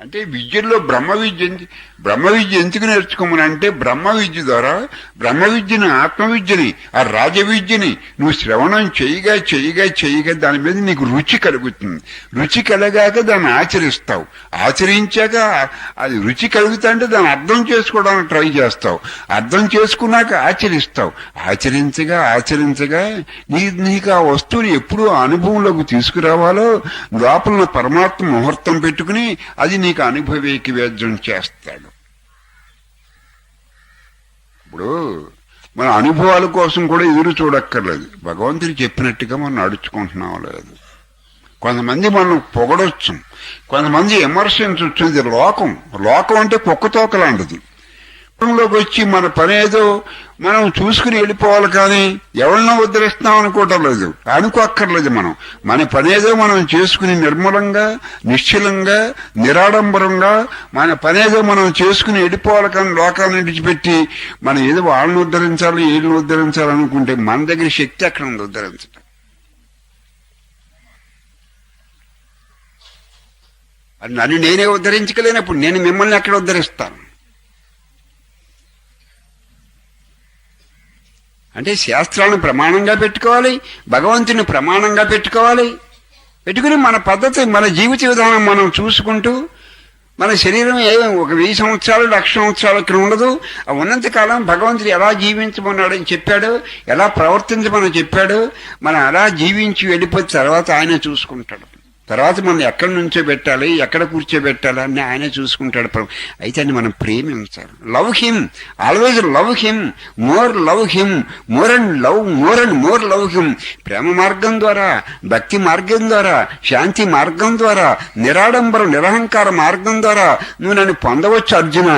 అంటే విద్యలో బ్రహ్మ విద్య బ్రహ్మ విద్య ఎందుకు నేర్చుకోమని అంటే బ్రహ్మ విద్య ద్వారా బ్రహ్మ విద్యని ఆత్మ విద్యని ఆ రాజ విద్యని నువ్వు శ్రవణం చేయగా చేయగా చేయగా దాని మీద నీకు రుచి కలుగుతుంది. రుచి కలగాక దాన్ని ఆచరిస్తావు. ఆచరించాక అది రుచి కలుగుతుంటే దాన్ని అర్థం చేసుకోవడానికి ట్రై చేస్తావు. అర్థం చేసుకున్నాక ఆచరిస్తావు. ఆచరించగా ఆచరించగా నీ నీకు ఆ వస్తువుని ఎప్పుడు అనుభవంలోకి తీసుకురావాలో లోపల పరమాత్మ ముహూర్తం పెట్టుకుని అది నీ నీకు అనుభవేకి వేద్యం చేస్తాడు. ఇప్పుడు మన అనుభవాల కోసం కూడా ఎదురు చూడక్కర్లేదు. భగవంతుడు చెప్పినట్టుగా మనం నడుచుకుంటున్నాం లేదు. కొంతమంది మనం పొగడొచ్చు. కొంతమంది విమర్శించవచ్చు ఇది లోకం. లోకం అంటే కుక్కతోక లాంటిది. లోకి వచ్చి మన పనేదో మనం చూసుకుని వెళ్ళిపోవాలి కానీ ఎవరినో ఉద్ధరిస్తున్నాం అనుకోవటం లేదు. అనుకోక్కర్లేదు మనం. మన పనేదో మనం చేసుకుని నిర్మలంగా నిశ్చలంగా నిరాడంబరంగా మన పనేదో మనం చేసుకుని వెళ్ళిపోవాలి కానీ లోకాన్ని విడిచిపెట్టి మనం ఏదో వాళ్ళని ఉద్ధరించాలి వీళ్ళని ఉద్ధరించాలి అనుకుంటే మన దగ్గర శక్తి అక్కడ ఉంది ఉద్ధరించడం అది నన్ను నేనే ఉద్ధరించగలేనప్పుడు నేను మిమ్మల్ని ఎక్కడ ఉద్ధరిస్తాను? అంటే శాస్త్రాలను ప్రమాణంగా పెట్టుకోవాలి భగవంతుని ప్రమాణంగా పెట్టుకోవాలి. పెట్టుకుని మన పద్ధతి మన జీవిత విధానం మనం చూసుకుంటూ మన శరీరం ఏ ఒక వెయ్యి సంవత్సరాలు లక్ష సంవత్సరాలు ఇక్కడ ఉండదు. ఆ ఉన్నంత కాలం భగవంతుడు ఎలా జీవించమన్నాడని చెప్పాడు ఎలా ప్రవర్తించమని చెప్పాడు మనం అలా జీవించి వెళ్ళిపోయిన తర్వాత ఆయన చూసుకుంటాడు. తర్వాత మనం ఎక్కడి నుంచో పెట్టాలి ఎక్కడ కూర్చోబెట్టాలి అని ఆయన చూసుకుంటాడు ప్రభు. అయితే అని మనం ప్రేమించాలి love him always love him more love him more and love more and more love him ప్రేమ మార్గం ద్వారా భక్తి మార్గం ద్వారా శాంతి మార్గం ద్వారా నిరాడంబర నిరహంకార మార్గం ద్వారా నువ్వు నన్ను పొందవచ్చు అర్జున.